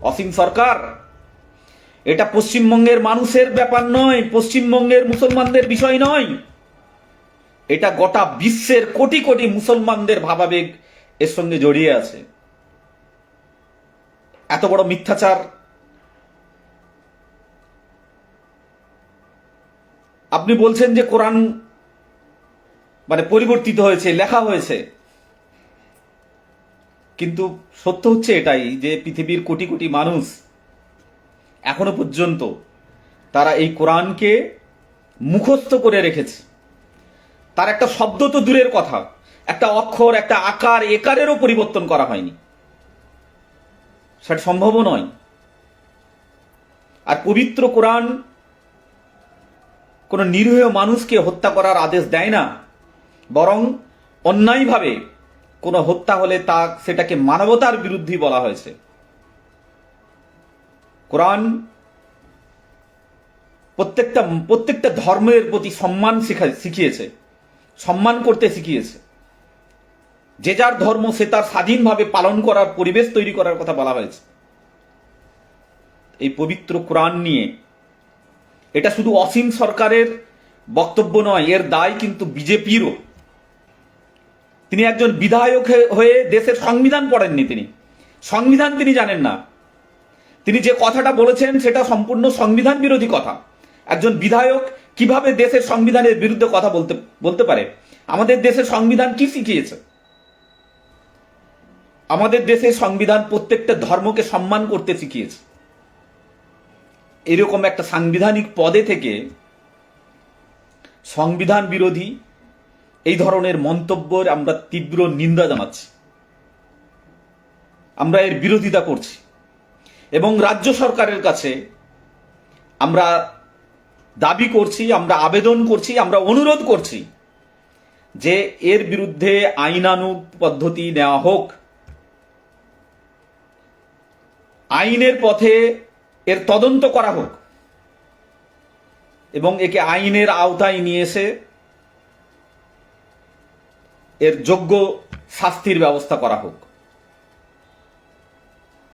অসীম সরকার। এটা পশ্চিমবঙ্গের মানুষের ব্যাপার নয়, পশ্চিমবঙ্গের মুসলমানদের বিষয় নয়। এটা গোটা বিশ্বের কোটি কোটি মুসলমানদের ভাবাবেগ এর সঙ্গে জড়িয়ে আছে। এত বড় মিথ্যাচার। আপনি বলছেন যে কোরআন মানে পরিবর্তিত হয়েছে, লেখা হয়েছে। কিন্তু সত্য হচ্ছে এটাই যে পৃথিবীর কোটি কোটি মানুষ এখনও পর্যন্ত তারা এই কোরআনকে মুখস্থ করে রেখেছে। তার একটা শব্দ তো দূরের কথা। একটা অক্ষর, একটা আকার, একারেরও পরিবর্তন করা হয়নি। সেটা সম্ভবও নয়। আর পবিত্র কোরআন কোনো নিরীহ মানুষকে হত্যা করার আদেশ দেয় না, বরং অন্যায়ভাবে কোনো হত্যা হলে তা সেটাকে মানবতার বিরুদ্ধে বলা হয়েছে। কোরআন প্রত্যেকটা প্রত্যেকটা ধর্মের প্রতি সম্মান শিখা- শিখিয়েছে, সম্মান করতে শিখিয়েছে। যে যার ধর্ম সে তার স্বাধীনভাবে পালন করার, পরিবেশ তৈরি করার কথা বলা হয়েছে। এই পবিত্র কোরআন নিয়ে এটা শুধু অসীম সরকারের বক্তব্য নয়, এর দায় কিন্তু বিজেপিরও। তিনি একজন বিধায়ক হয়ে- দেশের সংবিধান পড়েননি তিনি। সংবিধান তিনি জানেন না। তিনি যে কথাটা বলেছেন সেটা সম্পূর্ণ সংবিধান বিরোধী কথা। একজন বিধায়ক কীভাবে দেশের সংবিধানের বিরুদ্ধে কথা বলতে বলতে পারে? আমাদের দেশের সংবিধান কি শিখিয়েছে? আমাদের দেশের সংবিধান প্রত্যেকটা ধর্মকে সম্মান করতে শিখিয়েছে। এরকম একটা সাংবিধানিক পদে থেকে সংবিধান বিরোধী এই ধরনের মন্তব্যের আমরা তীব্র নিন্দা জানাচ্ছি। আমরা এর বিরোধিতা করছি। এবং রাজ্য সরকারের কাছে আমরা দাবি করছি, আমরা আবেদন করছি, আমরা অনুরোধ করছি যে এর বিরুদ্ধে আইনানুগ পদ্ধতি নেওয়া হোক। আইনের পথে এর তদন্ত করা হোক। এবং একে আইনের আওতায় নিয়ে এসে এর যোগ্য শাস্তির ব্যবস্থা করা হোক।